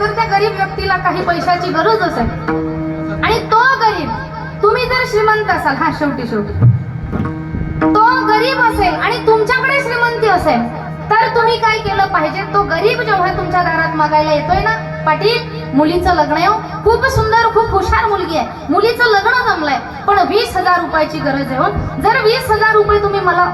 जर त्या गरीब व्यक्तीला काही पैशाची गरज असेल आणि तो गरीब तुम्ही जर श्रीमंत असाल हा शेवटी शेवटी. तो गरीब असेल आणि तुमच्याकडे श्रीमंती असेल तर तुम्ही काय केलं पाहिजे? तो गरीब जेव्हा तुमच्या दारात मागायला येतोय ना पाटील मुलीचं लग्न आहे हो. खूप सुंदर खूप हुशार मुलगी आहे. मुलीचं लग्न जमलंय पण वीस हजार रुपयाची गरज आहे हो. जर वीस हजार रुपये तुम्ही मला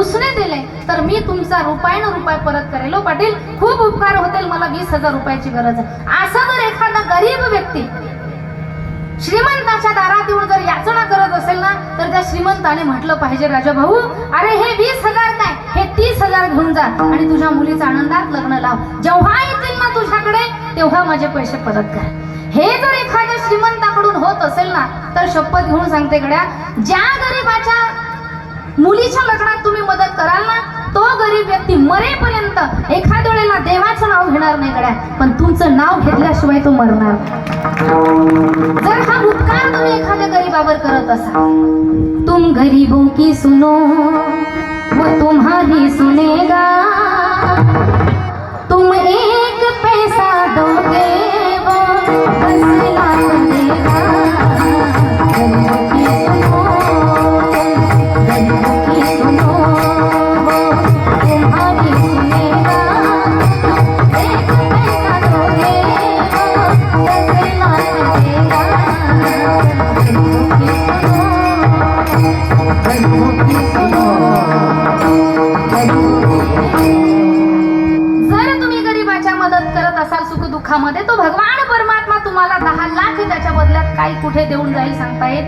उसने दिले तर मी तुमचा रुपयानं रुपये परत करेल हो पाटील. खूप उपकार होतील मला वीस हजार रुपयाची गरज आहे. असं जर एखादा गरीब व्यक्ती श्रीमंताच्या दारात येऊन जर याचना करत असेल ना तर त्या श्रीमंताने म्हटलं पाहिजे राजा भाऊ अरे हे वीस हजार काय? हे तीस हजार घेऊन जा आणि तुझ्या मुलीचं आनंदात लग्न लाव. जेव्हा येतील ना तुझ्याकडे तेव्हा माझे पैसे परत कर. हे जर एखाद्या श्रीमंताकडून होत असेल ना तर शपथ घेऊन सांगते गड्या ज्या गरीबाच्या मुलीच्या लग्नात तुम्ही मदत कराल ना तो गरीब व्यक्ती मरेपर्यंत एखाद्या वेळेला देवाचं नाव घेणार नाही गड्या पण तुमचं नाव घेतल्याशिवाय तो मरणार जर हा उपकार तुम्ही एखाद्या गरीबावर करत असाल तुम गरीबों की सुनो वो तुम्हारी त्यामध्ये तो भगवान परमात्मा तुम्हाला दहा लाख त्याच्या बदल्यात काही कुठे देऊन जाईल सांगता येत?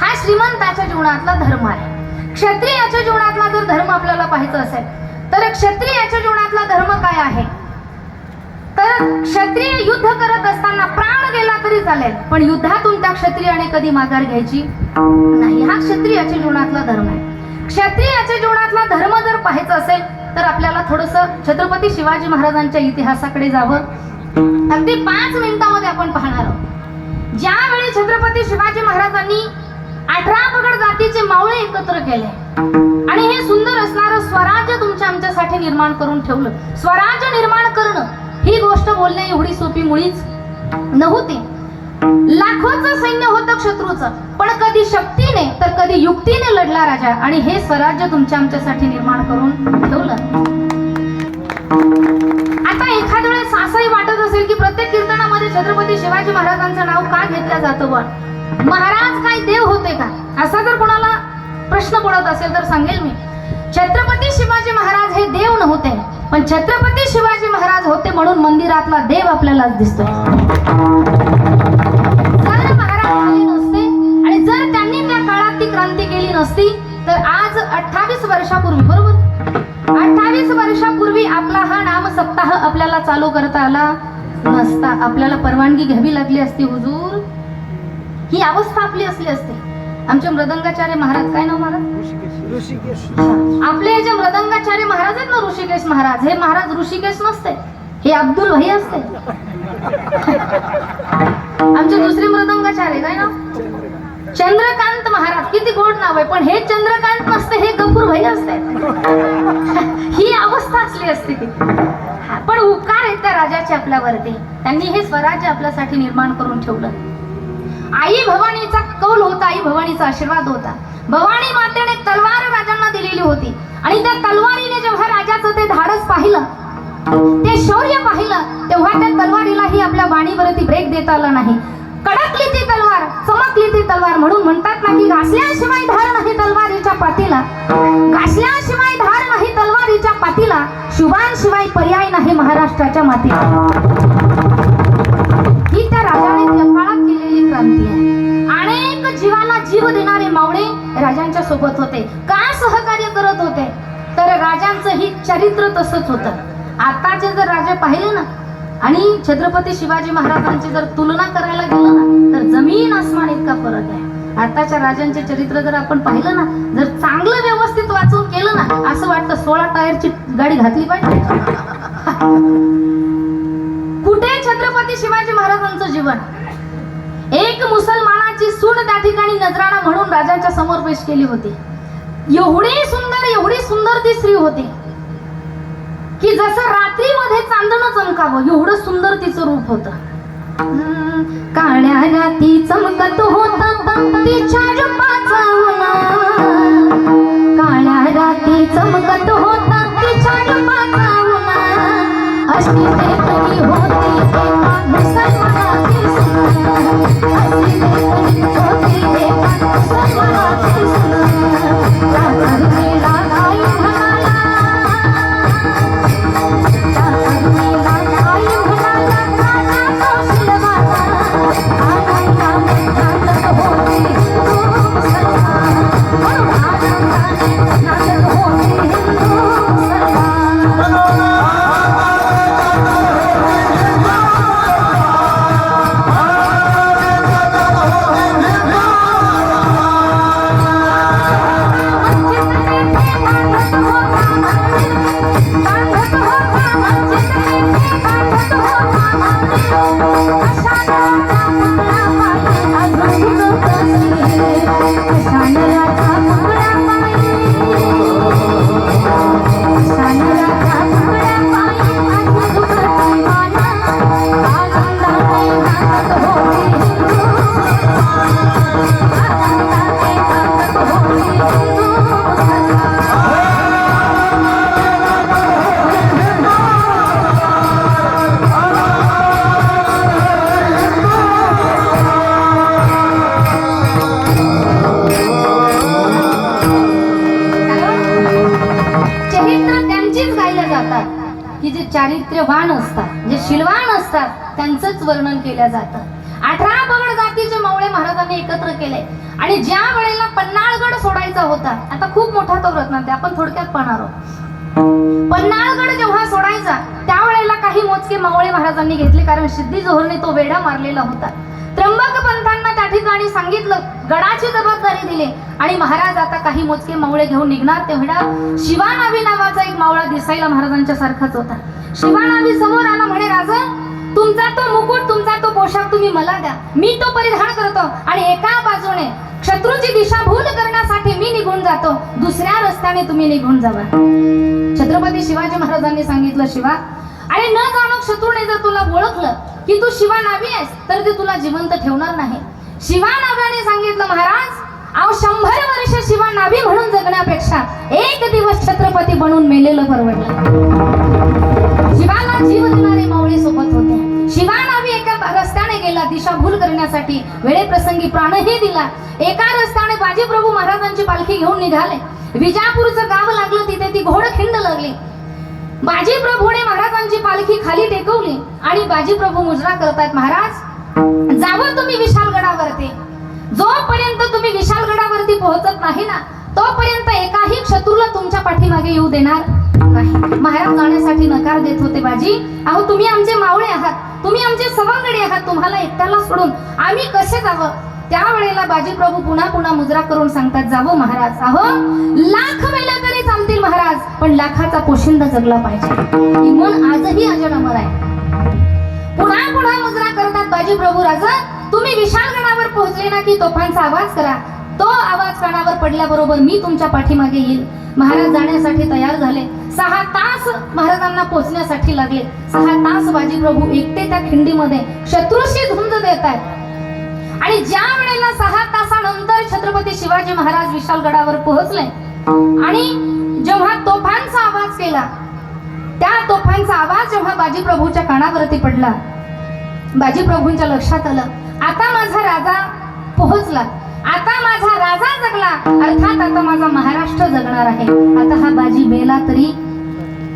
हा श्रीमंताच्या जीवनातला धर्म आहे. क्षत्रियाच्या जीवनातला जर धर्म आपल्याला पाहायचा असेल तर क्षत्रियाच्या जीवनातला धर्म काय आहे? तर क्षत्रिय युद्ध करत असताना प्राण गेला तरी चालेल पण युद्धातून त्या क्षत्रियाने कधी माघार घ्यायची? नाही हा क्षत्रियाच्या जीवनातला धर्म आहे. क्षत्रियाच्या जीवनातला धर्म जर पाहायचं असेल तर आपल्याला थोडस छत्रपती शिवाजी महाराजांच्या इतिहासाकडे जावं. अगदी पाच मिनिटामध्ये आपण पाहणार आहोत. ज्यावेळी छत्रपती शिवाजी महाराजांनी अठरा पगड जातीचे मावळे एकत्र केले आणि हे सुंदर असणारं स्वराज्य तुमच्या आमच्यासाठी निर्माण करून ठेवलं. स्वराज्य निर्माण करणं ही गोष्ट बोलणे एवढी सोपी मुळीच नव्हती. लाखोच सैन्य होतं शत्रूचं पण कधी शक्तीने तर कधी युक्तीने लढला राजा आणि हे स्वराज्य तुमच्या आमच्यासाठी निर्माण करून ठेवलं. आता एखाद्या वेळेस असंही वाटत असेल की प्रत्येक कीर्तनामध्ये छत्रपती शिवाजी महाराजांचं नाव का घेतलं जातं पण महाराज काय देव होते का? असा जर कोणाला प्रश्न पडत असेल तर सांगेल मी. छत्रपती शिवाजी महाराज हे देव नव्हते पण छत्रपती शिवाजी महाराज होते म्हणून मंदिरातला देव आपल्याला दिसतोय जर महाराज आले नसते आणि जर त्यांनी त्या काळात ती क्रांती केली नसती तर आज अठ्ठावीस वर्षापूर्वी बरोबर आपला हा नाम सप्ताह आपल्याला चालू करता आला. नसता आपल्याला परवानगी घ्यावी लागली असती हुजूर. ही अवस्था आपली असली असते. आमचे मृदंगाचार्य महाराज काय नाव महाराज ऋषिकेश. आपले जे मृदंगाचार्य महाराज आहेत ना ऋषिकेश महाराज हे महाराज ऋषिकेश नसते हे अब्दुल भाई असते. आमचे दुसरे मृदंगाचार्य काय नाव? चंद्रकांत महाराज किती गोड नाव आहे पण हे चंद्रकांत नसते हे गफूर भाई असते. ही अवस्था असली असते ती. पण उपकार आहेत त्या राजाचे आपल्यावरती. त्यांनी हे स्वराज्य आपल्यासाठी निर्माण करून ठेवलं. आई भवानीचा कौल होता आई भवानीचा आशीर्वाद होता. भवानी मातेने तलवार राजांना दिलेली होती. आणि त्या तलवारीने जेव्हा राजाचं ते धाडस पाहिलं ते शौर्य पाहिलं तेव्हा त्या तलवारीलाही आपल्या वाणीवरती ब्रेक देता आला नाही. कडकली ती तलवार चमकली ती तलवार म्हणून म्हणतात ना की घासल्याशिवाय धार नाही तलवारीच्या पातीला. घासल्याशिवाय धार महाराष्ट्राच्या माती ही त्या राजाने त्या काळात केलेली क्रांती आहे. अनेक जीवाला जीव देणारे मावळे राजांच्या सोबत होते. का सहकार्य करत होते? तर राजांचं ही चरित्र तसंच होतं. आताचे जर राजे पाहिले ना आणि छत्रपती शिवाजी महाराजांची जर तुलना करायला गेलं ना तर जमीन आसमान इतका फरक आहे. आताच्या राजांचे चरित्र जर आपण पाहिलं ना जर चांगलं व्यवस्थित वाचून केलं ना असं वाटतं सोळा टायरची गाडी घातली पाहिजे. कुठे छत्रपती शिवाजी महाराजांचं जीवन? एक मुसलमानाची सून त्या ठिकाणी नजराणा म्हणून राजांच्या समोर पेश केली होती. एवढी सुंदर एवढी सुंदर ती स्त्री होती की जसं रात्रीमध्ये चांदणं चमकावं एवढं सुंदर तिचं रूप होत. काळ्या राती चमकत होता तिच्या रूपाचा काळ्या राती चमकत होता तिच्या रूपाचा Thank you. त्यांचंच वर्णन केलं जातं. अठरा बगड जातीचे मावळे महाराजांनी एकत्र केले. आणि ज्या वेळेला पन्नाळगड सोडायचा होता आता खूप मोठा तो रत्न आहे, आपण थोडक्यात पाहणार आहोत. पन्हाळगड जेव्हा सोडायचा त्यावेळेला काही मोजके मावळे महाराजांनी घेतले कारण सिद्धी जोहरने तो वेढा मारलेला होता. त्र्यंबक पंथांना त्या ठिकाणी सांगितलं गडाची जबाबदारी दिली. आणि महाराज आता काही मोजके मावळे घेऊन निघणार तेवढा शिवानावी नावाचा एक मावळा दिसायला महाराजांच्या सारखाच होता. शिवानावी समोर आला म्हणे राजा तुमचा तो मुकुट तुमचा तो पोशाख तुम्ही मला द्या. मी तो परिधान करतो आणि एका बाजूने शत्रूची दिशाभूल करण्यासाठी मी निघून जातो. दुसऱ्या रस्त्याने तुम्ही निघून जावा. छत्रपती शिवाजी महाराजांनी सांगितलं शिवा आणि न जाणो शत्रूने जर तुला ओळखलं की तू शिवा नावी आहेस तर ते तुला जिवंत ठेवणार नाही. शिवा नाव्याने सांगितलं महाराज अहो शंभर वर्ष शिवा नावी म्हणून जगण्यापेक्षा एक दिवस छत्रपती बनून मेलेलं परवडलं. शिवाला जीव देणारे मावळे सोबत होते. दिशाभूल करण्यासाठी वेळेप्रसंगी प्राणही दिला. एका रस्त्याने बाजीप्रभू महाराजांची पालखी घेऊन निघाले. विजापूरचं गाव लागलं तिथे ती घोडखिंड लागली. बाजीप्रभूने महाराजांची पालखी खाली टेकवली आणि बाजीप्रभू मुजरा करतायत महाराज जावं तुम्ही विशालगडावरती. जोपर्यंत तुम्ही विशालगडावरती पोहोचत नाही ना तोपर्यंत एकाही शत्रूला तुमच्या पाठीमागे येऊ देणार. नाही. महाराज जाण्यासाठी नकार देत होते बाजी. अहो तुम्ही आमचे मावळे आहात. तुम्ही आमचे सवंगडी आहात. तुम्हाला एकट्याला सोडून आम्ही कसे जावं? त्यावेळेला बाजी प्रभू पुन्हा पुन्हा मुजरा करून सांगतात जावं महाराज. अहो लाख मेलं तरी चालतील महाराज पण लाखाचा पोशिंदा जगला पाहिजे. ही मन आजही अजन अमर आहे. पुन्हा पुन्हा मुजरा करतात बाजी प्रभू राजा. तुम्ही विशाल गडावर पोहोचले ना की तोफांचा आवाज करा. तो आवाज कानावर पडल्याबरोबर मी तुमच्या पाठीमागे येईल. महाराज जाण्यासाठी तयार झाले. सहा तास महाराजांना पोचण्यासाठी लागले. सहा तास बाजीप्रभू एकटे त्या खिंडीमध्ये शत्रूशी धुंद देत आहेत. आणि ज्या वेळेला सहा तासानंतर छत्रपती शिवाजी महाराज विशालगडावर पोहोचले आणि जेव्हा तोफांचा आवाज केला त्या तोफांचा आवाज जेव्हा बाजीप्रभूच्या कानावरती पडला बाजीप्रभूंच्या लक्षात आलं. आता माझा राजा पोहोचला. आता माझा राजा जगला. अर्थात आता माझा महाराष्ट्र जगणार आहे. आता हा बाजी मेला तरी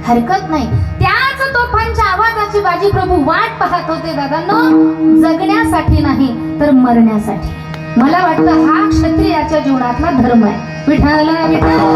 हरकत नाही. त्याच तोफांच्या आवाजाची बाजी प्रभू वाट पाहत होते दादांनो. जगण्यासाठी नाही तर मरण्यासाठी. मला वाटतं हा क्षत्रियाच्या जीवनातला धर्म आहे. विठाला विठा